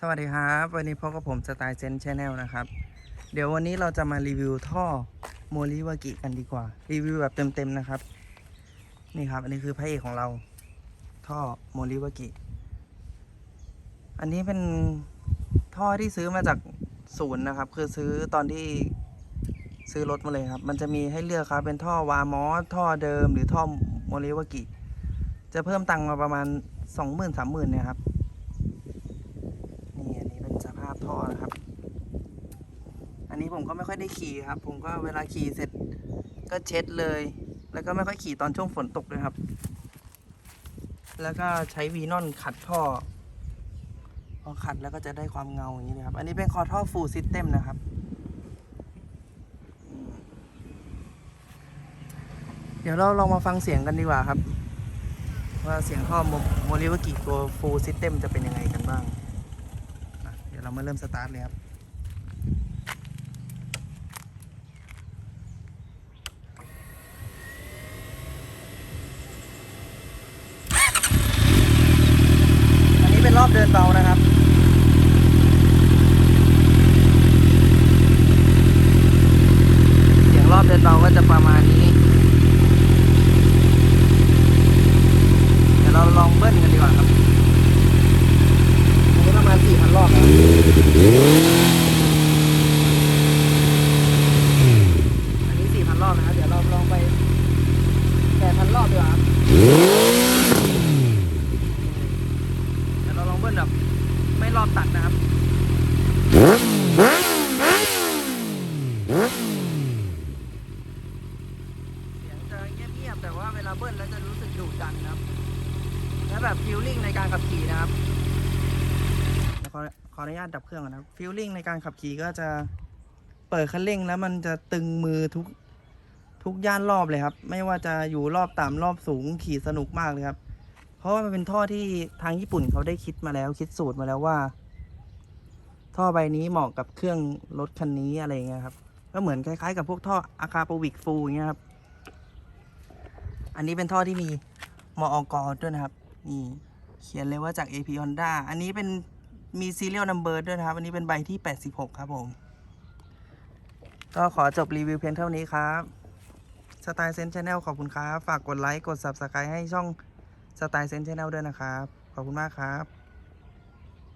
สวัสดีครับ วันนี้พบกับผมสไตล์เซนชแนลนะครับ เดี๋ยววันนี้เราจะมารีวิวท่อโมริวากิกันดีกว่า รีวิวแบบเต็มๆนะครับ นี่ครับ อันนี้คือพระเอกของเรา ท่อโมริวากิ อันนี้เป็นท่อที่ซื้อมาจากศูนย์นะครับ คือซื้อตอนที่ซื้อรถมาเลยครับ มันจะมีให้เลือกครับ เป็นท่อวามอสท่อเดิม หรือท่อโมริวากิ จะเพิ่มตังค์มาประมาณสองหมื่นสามหมื่นเนี่ยครับ นี่อันนี้เป็นสภาพ ท่อนะครับ อันนี้ผมก็ไม่ค่อยได้ขี่ครับ ผมก็เวลาขี่เสร็จก็เช็ดเลย แล้วก็ไม่ค่อยขี่ตอนช่วงฝนตกเลยครับ แล้วก็ใช้วีนอนขัดท่อ พอขัดแล้วก็จะได้ความเงาอย่างนี้นะครับ อันนี้เป็นคอท่อฟูลซิสเต็มนะครับเดี๋ยวเราลองมาฟังเสียงกันดีกว่าครับ ว่าเสียงท่อโมริวากิตัวฟูลซิสเต็มจะเป็นยังไงกันบ้าง ดี๋ยวเรามาเริ่มสตาร์ทเลยครับอันนี้เป็นรอบเดินเบานะครับ เสียงรอบเดินเบาก็จะประมาณนี้ เดี๋ยวเราลองเบิ้ลกันดีกว่าครับ อันนี้ประมาณ4,000รอบแล้วอันนี้4,000รอบนะครับ เดี๋ยวเราลองไป8,000รอบดีกว่าครับ เบิ้ลแบบไม่รอบตัดนะครับ เสียงจะเงียบๆแต่ว่าเวลาเบิ้ลแล้วจะรู้สึกดุดันนะครับและแบบฟิลลิ่งในการขับขี่นะครับขอขออนุญาตดับเครื่องก่อนนะครับฟิลลิ่งในการขับขี่ก็จะเปิดคันเร่งแล้วมันจะตึงมือทุกทุกย่านรอบเลยครับ ไม่ว่าจะอยู่รอบต่ำรอบสูงขี่สนุกมากเลยครับ เพราะว่ามันเป็นท่อที่ทางญี่ปุ่นเขาได้คิดมาแล้วคิดสูตรมาแล้วว่า ท่อใบนี้เหมาะกับเครื่องรถคันนี้อะไรเงี้ยครับ ก็เหมือนคล้ายๆ กับพวกท่ออาคาโปวิกฟูอย่างเงี้ยครับ อันนี้เป็นท่อที่มีมออกด้วยนะครับ นี่เขียนเลยว่าจาก AP Honda อันนี้เป็นมี serial number ด้วยนะครับ อันนี้เป็นใบที่ 86 ครับผม ก็ขอจบรีวิวเพียงเท่านี้ครับ สไตล์เซนช n แนลขอบคุณครับ ฝากกดไลค์ กด Subscribe ให้ช่อง สไตล์เซนช n แนลด้วยนะครับ ขอบคุณมากครับ